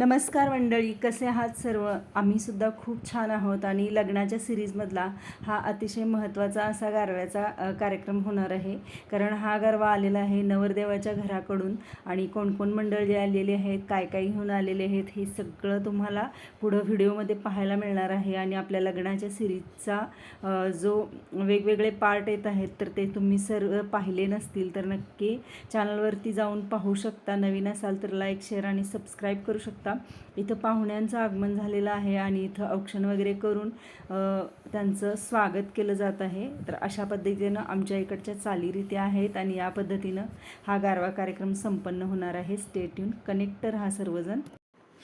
नमस्कार मंडळी कसे आहात सर्व? आम्हीसुद्धा खूप छान आहोत आणि लग्नाच्या सिरीजमधला हा अतिशय महत्त्वाचा असा गारव्याचा कार्यक्रम होणार आहे. कारण हा गारवा आलेला आहे नवरदेवाच्या घराकडून आणि कोण कोण मंडळी आलेली आहेत काय काय घेऊन आलेले आहेत हे सगळं तुम्हाला पुढं व्हिडिओमध्ये पाहायला मिळणार आहे. आणि आपल्या लग्नाच्या सिरीजचा जो वेगवेगळे पार्ट येत आहेत तर ते तुम्ही सर्व पाहिले नसतील तर नक्की चॅनलवरती जाऊन पाहू शकता. नवीन असाल तर लाईक शेअर आणि सबस्क्राईब करू शकता. इथं पाहुण्यांचं आगमन झालेलं आहे आणि इथं औक्षण वगैरे करून त्यांचं स्वागत केलं जात आहे. तर अशा पद्धतीनं आमच्या इकडच्या चालीरीती आहेत आणि या पद्धतीनं हा गारवा कार्यक्रम संपन्न होणार आहे. स्टेट्यून कनेक्टर हा सर्वजण.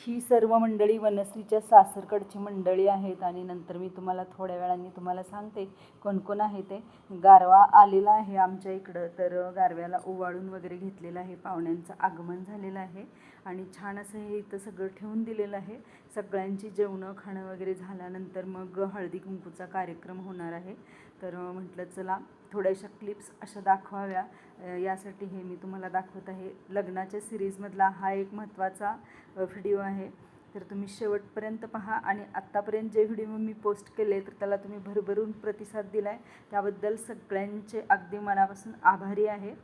ही सर्व मंडळी वनश्रीच्या सासरकडची मंडळी आहेत आणि नंतर मी तुम्हाला थोड्या वेळाने तुम्हाला सांगते कोण कोण आहे ते. गारवा आलेला आहे आमच्या इकडं. तर गारव्याला ओवाळून वगैरे घेतलेलं आहे. पाहुण्यांचं आगमन झालेलं आहे. आणि छान असं हे इथं सगळं ठेवून दिलेलं आहे. सगळ्यांची जेवणं खाणं वगैरे झाल्यानंतर मग हळदी कुंकूचा कार्यक्रम होणार आहे. तर म्हटलं चला थोड्याशा क्लिप्स अशा दाखवाव्या. यासाठी हे मी तुम्हाला दाखवत आहे. लग्नाच्या सिरीजमधला हा एक महत्त्वाचा व्हिडिओ आहे. तर तुम्ही शेवटपर्यंत पहा आणि आत्तापर्यंत जे व्हिडिओ मी पोस्ट केले तर त्याला तुम्ही भरभरून प्रतिसाद दिला आहे त्याबद्दल सगळ्यांचे अगदी मनापासून आभारी आहे.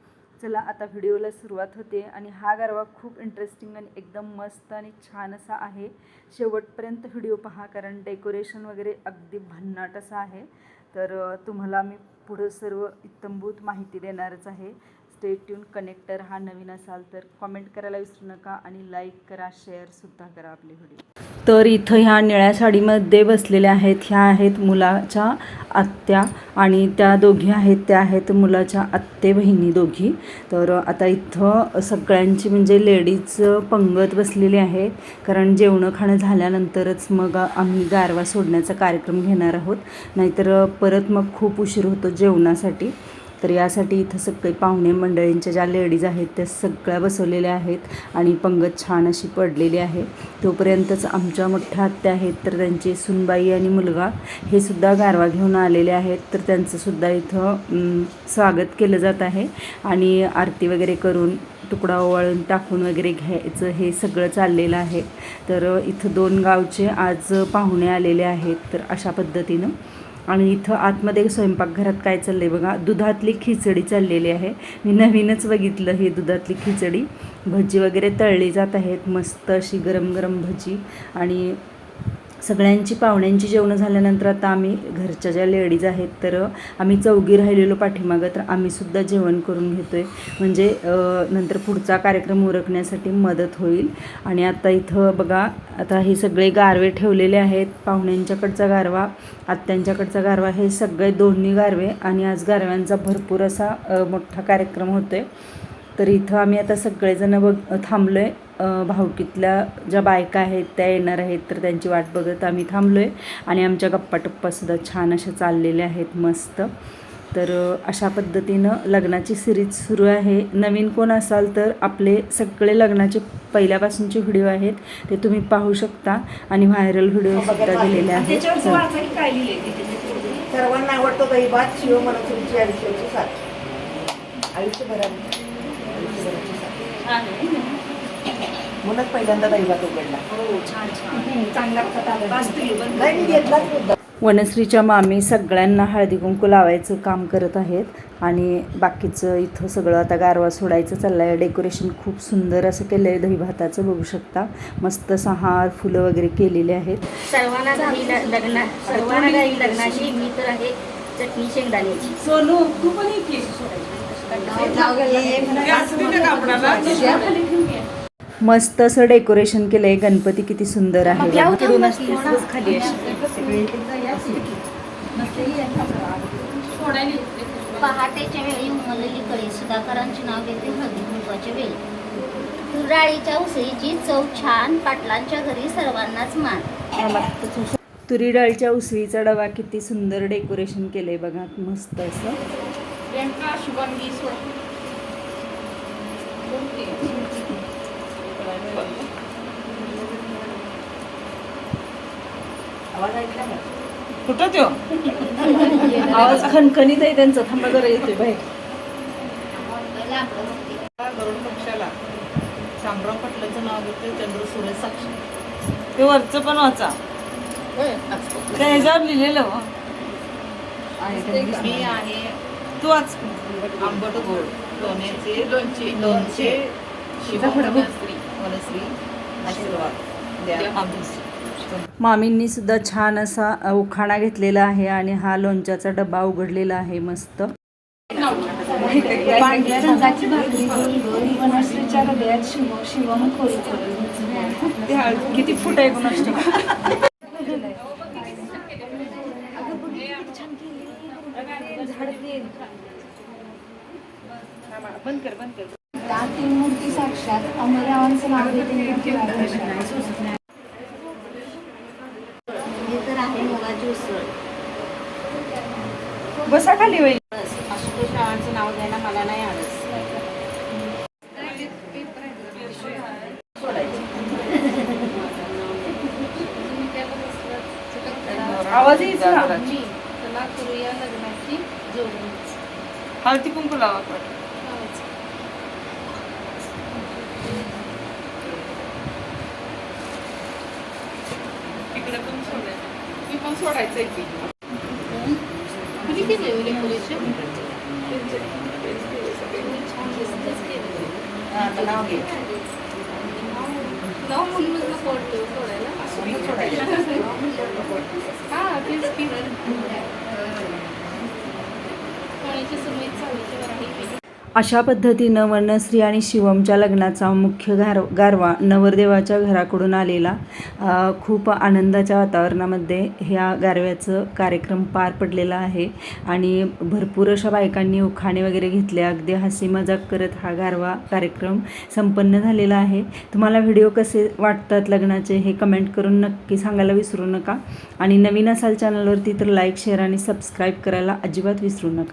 चला आता व्हिडिओला सुरुवात होते आणि हा गारवा खूप इंटरेस्टिंग आणि एकदम मस्त आणि छान असा आहे. शेवटपर्यंत व्हिडिओ पहा कारण डेकोरेशन वगैरे अगदी भन्नाट असा आहे. तर तुम्हाला मी पुढं सर्व इत्तंभूत माहिती देणारच आहे. स्टे ट्यून कनेक्टर हा नवीन असाल तर कॉमेंट करायला विसरू नका आणि लाईक करा शेअरसुद्धा करा आपले व्हिडिओ तर इथं ह्या निळ्या साडीमध्ये बसलेल्या आहेत ह्या आहेत मुलाच्या आत्या आणि त्या दोघी आहेत त्या आहेत मुलाच्या आत्ते बहिणी दोघी. तर आता इथं सगळ्यांची म्हणजे लेडीज पंगत बसलेली आहे कारण जेवणं खाणं झाल्यानंतरच मग आम्ही गारवा सोडण्याचा कार्यक्रम घेणार आहोत. नाहीतर परत मग खूप उशीर होतो जेवणासाठी. तर यासाठी इथं सगळे पाहुणे मंडळींच्या ज्या लेडीज आहेत त्या सगळ्या बसवलेल्या आहेत आणि पंगत छान अशी पडलेली आहे. तोपर्यंतच आमच्या मोठ्या आत्या आहेत तर त्यांची सुनबाई आणि मुलगा हे सुद्धा गारवा घेऊन आलेले आहेत. तर त्यांचंसुद्धा इथं स्वागत केलं जात आहे आणि आरती वगैरे करून तुकडा ओवाळून टाकून वगैरे घ्यायचं हे सगळं चाललेलं आहे. तर इथं दोन गावचे आज पाहुणे आलेले आहेत तर अशा पद्धतीनं आणि इथं आतमध्ये स्वयंपाकघरात काय चाललं आहे बघा दुधातली खिचडी चाललेली आहे. मी नवीनच बघितलं हे दुधातली खिचडी. भजी वगैरे तळली जात आहेत मस्त अशी गरम गरम भजी. आणि सगळ्यांची पाहुण्यांची जेवणं झाल्यानंतर आता आम्ही घरच्या ज्या लेडीज आहेत तर आम्ही चौघी राहिलेलो पाठीमागं तर आम्हीसुद्धा जेवण करून घेतो आहे म्हणजे नंतर पुढचा कार्यक्रम उरकण्यासाठी मदत होईल. आणि आता इथं बघा आता हे सगळे गारवे ठेवलेले आहेत. पाहुण्यांच्याकडचा गारवा आत्यांच्याकडचा गारवा हे सगळे दोन्ही गारवे. आणि आज गारव्यांचा भरपूर असा मोठा कार्यक्रम होतो आहे तर इथं आम्ही आता सगळेजण बघ थांबलो आहे भावकीतल्या ज्या बायका आहेत त्या येणार आहेत तर त्यांची वाट बघत आम्ही थांबलो आहे आणि आमच्या गप्पाटप्पासुद्धा छान अशा चाललेल्या आहेत मस्त. तर अशा पद्धतीनं लग्नाची सिरीज सुरू आहे. नवीन कोण असाल तर आपले सगळे लग्नाचे पहिल्यापासूनचे व्हिडिओ आहेत ते तुम्ही पाहू शकता. आणि व्हायरल व्हिडिओसुद्धा दिलेले आहेत. सर्वांना आवडतो दही भात शिव मला तुमची आयुष्याची साथ. आयुष्यभरात. म्हणूनच पहिल्यांदा दही भात उघडला नाही मी घेतलाच मुद्दा वनश्रीच्या मामी सगळ्यांना हळदी कुंकू लावायचं काम करत आहेत आणि बाकीचं इथं सगळं आता गारवा सोडायचं चाललं आहे डेकोरेशन खूप सुंदर असं केलं आहे दही भाताचं बघू शकता मस्त असं हार फुलं वगैरे केलेले आहेत सर्वांना घाई लग्ना सर्वांना घाई लग्नाची मी तर आहे चटणी शेंगदाण्याची सोनू तू पण मस्त असं डेकोरेशन केलंय. गणपती किती सुंदर आहे. पहाटेच्या वेळी उमललेली कळी सुधाकरांचे नाव घेते हळदी कुंकवाच्या वेळी. तुराळीच्या उसळीची चव छान पाटलांच्या घरी सर्वांनाच मान. तुरी डाळीच्या उसळीचा डबा किती सुंदर डेकोरेशन केलंय बघा. मस्त असं. आवाज ऐकला का? कुठं त्यो आवाज खणखणीत आहे त्यांचा. थांबा जरा येतोय बाहेर. गरुड पक्षाला शामराव पाटलांचं नाव घेतलं चंद्र सूर्य साक्षी. ते वरचं पण वाचा. त्या ह्याच्यावर लिहिलेलं हो. मी आहे तू वाच. आंबट गोड. लोण्याचे लोणचे लोणचे मामींनी सुद्धा छान असा उखाणा घेतलेला आहे आणि हा लोणच्याचा डबा उघडलेला आहे मस्त. पांढऱ्या रंगाची भाकरी गोल गोल वनश्रीच्या हृदयात शिव शिवम खोल ते हळद किती फूट आहे कोणास ठाऊक. बंद कर बंद कर त्या तीन मूर्ती साक्षात अमररावांचं नाव घेते हे तर उसळ बसा खाली होईल आशुतोष रावांचं नाव घ्यायला मला नाही आलंच. आवाज यायचा हळदी कुंकू लावा पण. इकडे पण सोडायचं की. किती केले सोडायला. हा तेच की कोणाची सवय चालू आहे? अशा पद्धतीनं वनश्री आणि शिवमच्या लग्नाचा मुख्य गार गारवा नवरदेवाच्या घराकडून आलेला खूप आनंदाच्या वातावरणामध्ये ह्या गारव्याचं कार्यक्रम पार पडलेला आहे. आणि भरपूर अशा बायकांनी उखाणे वगैरे घेतले. अगदी हसी मजाक करत हा गारवा कार्यक्रम संपन्न झालेला आहे. तुम्हाला व्हिडिओ कसे वाटतात लग्नाचे हे कमेंट करून नक्की सांगायला विसरू नका. आणि नवीन असाल चॅनलवरती तर लाईक शेअर आणि सबस्क्राईब करायला अजिबात विसरू नका.